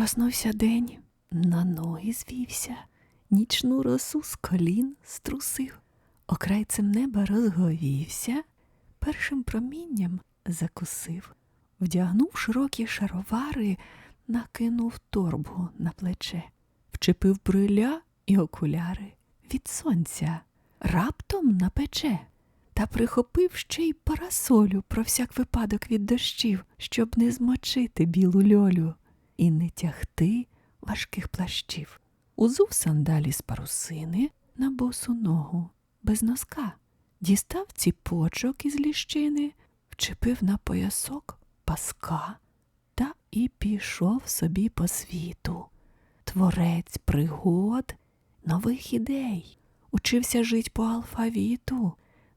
Проснувся день, на ноги звівся, нічну росу з колін струсив, окрайцем неба розговівся, першим промінням закусив, вдягнув широкі шаровари, накинув торбу на плече, вчепив бриля і окуляри від сонця, раптом напече. Та прихопив ще й парасолю про всяк випадок від дощів, щоб не змочити білу льолю і не тягти важких плащів. Узув сандалі з парусини на босу ногу без носка, дістав ціпочок із ліщини, вчепив на поясок паска та і пішов собі по світу. Творець пригод, нових ідей, учився жить по алфавіту,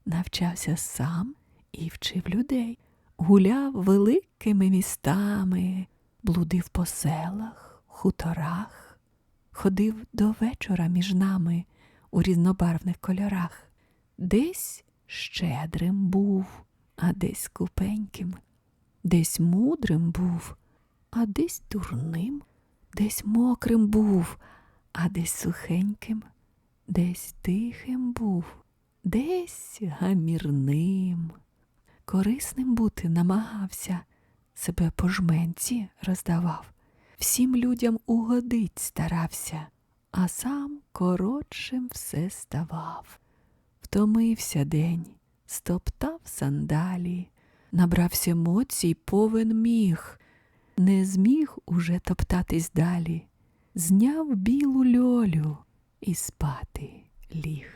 навчався сам і вчив людей, гуляв великими містами, блудив по селах, хуторах, ходив до вечора між нами у різнобарвних кольорах. Десь щедрим був, а десь скупеньким, десь мудрим був, а десь дурним, десь мокрим був, а десь сухеньким, десь тихим був, десь гамірним. Корисним бути намагався, себе по жменці роздавав, всім людям угодить старався, а сам коротшим все ставав. Втомився день, стоптав сандалі, набрався емоцій повен міг, не зміг уже топтатись далі, зняв білу льолю і спати ліг.